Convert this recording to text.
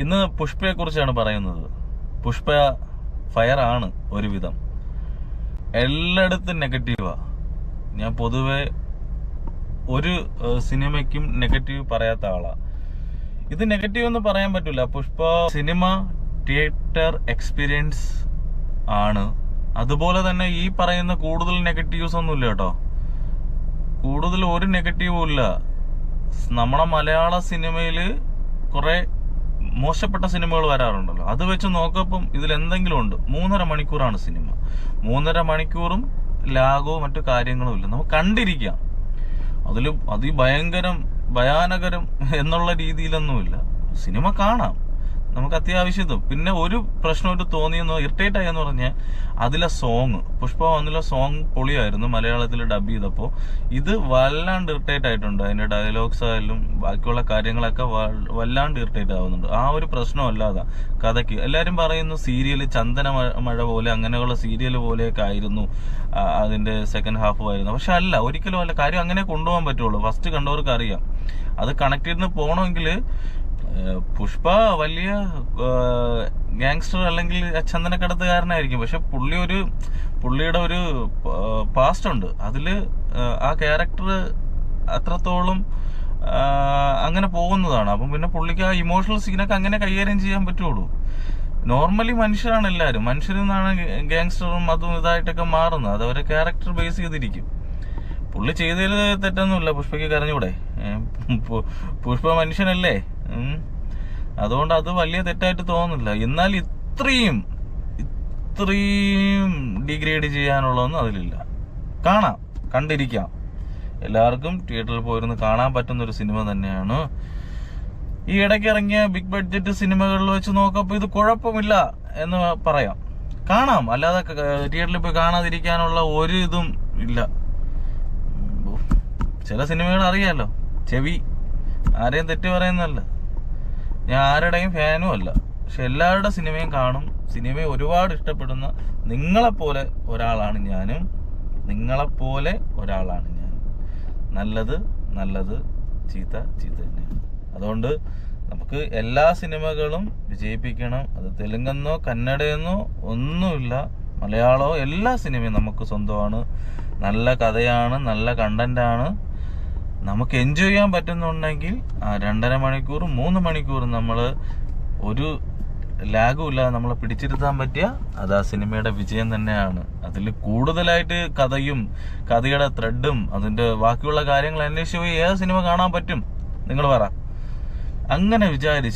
ഇന്ന് പുഷ്പയെ കുറിച്ചാണ് പറയുന്നത്. പുഷ്പ ഫയർ ആണ് ഒരുവിധം. എല്ലായിടത്തും നെഗറ്റീവാ. ഞാൻ പൊതുവെ ഒരു സിനിമയ്ക്കും നെഗറ്റീവ് പറയാത്ത ആളാ. ഇത് നെഗറ്റീവ് എന്ന് പറയാൻ പറ്റില്ല പുഷ്പ സിനിമ തിയേറ്റർ എക്സ്പീരിയൻസ് ആണ്. അതുപോലെ തന്നെ ഈ പറയുന്ന കൂടുതൽ നെഗറ്റീവ്സ് ഒന്നുമില്ല കേട്ടോ. കൂടുതൽ ഒരു നെഗറ്റീവും ഇല്ല. നമ്മുടെ മലയാള സിനിമയിൽ കുറെ മോശപ്പെട്ട സിനിമകൾ വരാറുണ്ടല്ലോ. അത് വെച്ച് നോക്കപ്പം ഇതിൽ എന്തെങ്കിലും ഉണ്ട്. മൂന്നര മണിക്കൂറാണ് സിനിമ. മൂന്നര മണിക്കൂറും ലാഗോ മറ്റു കാര്യങ്ങളും ഇല്ല. നമുക്ക് കണ്ടിരിക്കാം. അതിൽ അതിഭയങ്കരം ഭയാനകരം എന്നുള്ള രീതിയിലൊന്നുമില്ല. സിനിമ കാണാം. നമുക്ക് അത്യാവശ്യത്തും പിന്നെ ഒരു പ്രശ്നമായിട്ട് തോന്നിയെന്ന് ഇറിറ്റേറ്റ് ആയെന്ന് പറഞ്ഞാൽ അതിലെ സോങ് പുഷ്പ വന്നിലെ സോങ് പൊളിയായിരുന്നു മലയാളത്തിൽ ഡബ് ചെയ്തപ്പോൾ ഇത് വല്ലാണ്ട് ഇറിറ്റേറ്റ് ആയിട്ടുണ്ട്. അതിന്റെ ഡയലോഗ്സ് ആയാലും ബാക്കിയുള്ള കാര്യങ്ങളൊക്കെ വല്ലാണ്ട് ഇറിറ്റേറ്റ് ആവുന്നുണ്ട്. ആ ഒരു പ്രശ്നമല്ലാതെ കഥയ്ക്ക് എല്ലാരും പറയുന്നു സീരിയൽ ചന്ദന മഴ- പോലെ അങ്ങനെയുള്ള സീരിയൽ പോലെയൊക്കെ ആയിരുന്നു അതിന്റെ സെക്കൻഡ് ഹാഫ് ആയിരുന്നു. പക്ഷെ അല്ല ഒരിക്കലും അല്ല. കാര്യം അങ്ങനെ കൊണ്ടുപോകാൻ പറ്റുള്ളൂ. ഫസ്റ്റ് കണ്ടവർക്ക് അറിയാം അത് ചെയ്ത് പോകണമെങ്കിൽ പുഷ്പ വലിയ ഗാങ്സ്റ്റർ അല്ലെങ്കിൽ ചന്ദനക്കടത്തുകാരനായിരിക്കും പക്ഷെ പുള്ളി ഒരു പുള്ളിയുടെ ഒരു പാസ്റ്റ് ഉണ്ട്. അതിൽ ആ, ക്യാരക്ടർ അത്രത്തോളം അങ്ങനെ പോകുന്നതാണ്. അപ്പം പിന്നെ പുള്ളിക്ക് ആ ഇമോഷണൽ സീനൊക്കെ അങ്ങനെ കൈകാര്യം ചെയ്യാൻ പറ്റുള്ളൂ. നോർമലി മനുഷ്യരാണ് എല്ലാവരും മനുഷ്യരിൽ നിന്നാണ് ഗാങ്സ്റ്ററും അതും ഇതായിട്ടൊക്കെ മാറുന്നത്. അത് അവരെ ക്യാരക്ടർ ബേസ് ചെയ്തിരിക്കും. പുള്ളി ചെയ്തതിൽ തെറ്റൊന്നുമില്ല. പുഷ്പയ്ക്ക് കരഞ്ഞൂടെ പുഷ്പ മനുഷ്യനല്ലേ. അതുകൊണ്ട് അത് വലിയ തെറ്റായിട്ട് തോന്നുന്നില്ല. എന്നാൽ ഇത്രയും ഇത്രയും ഡിഗ്രേഡ് ചെയ്യാനുള്ളതൊന്നും അതിലില്ല. കാണാം. കണ്ടിരിക്കാം. എല്ലാവർക്കും തിയേറ്ററിൽ പോയിരുന്ന് കാണാൻ പറ്റുന്ന ഒരു സിനിമ തന്നെയാണ്. ഈ ഇടയ്ക്ക് ഇറങ്ങിയ ബിഗ് ബഡ്ജറ്റ് സിനിമകളിൽ വെച്ച് നോക്കപ്പോൾ ഇത് കുഴപ്പമില്ല എന്ന് പറയാം. കാണാം. അല്ലാതെ തിയേറ്ററിൽ പോയി കാണാതിരിക്കാനുള്ള ഒരു ഇതും ഇല്ല. ചില സിനിമകൾ അറിയാലോ. ചെവി. ആരെയും തെറ്റ് പറയുന്നല്ല ഞാൻ ആരുടെയും ഫാനും അല്ല. പക്ഷെ എല്ലാവരുടെ സിനിമയും കാണും. സിനിമയെ ഒരുപാട് ഇഷ്ടപ്പെടുന്ന നിങ്ങളെപ്പോലെ ഒരാളാണ് ഞാനും. നിങ്ങളെപ്പോലെ ഒരാളാണ് ഞാൻ നല്ലത് നല്ലത് ചീത്ത ചീത്ത തന്നെയാണ്. അതുകൊണ്ട് നമുക്ക് എല്ലാ സിനിമകളും വിജയിപ്പിക്കണം. അത് തെലുങ്കെന്നോ കന്നഡയെന്നോ ഒന്നുമില്ല. മലയാളമോ എല്ലാ സിനിമയും നമുക്ക് സ്വന്തമാണ്. നല്ല കഥയാണ് നല്ല കണ്ടന്റാണ് നമുക്ക് എൻജോയ് ചെയ്യാൻ പറ്റുന്നുണ്ടെങ്കിൽ രണ്ടര മണിക്കൂർ മൂന്ന് മണിക്കൂർ നമ്മൾ ഒരു ലാഗും ഇല്ലാതെ നമ്മളെ പിടിച്ചിരുത്താൻ പറ്റിയ അത് ആ സിനിമയുടെ വിജയം തന്നെയാണ്. അതിൽ കൂടുതലായിട്ട് കഥയും കഥയുടെ ത്രെഡും അതിന്റെ ബാക്കിയുള്ള കാര്യങ്ങൾ അന്വേഷിച്ച് പോയി ഏത് സിനിമ കാണാൻ പറ്റും? നിങ്ങൾ പറ. അങ്ങനെ വിചാരിച്ച്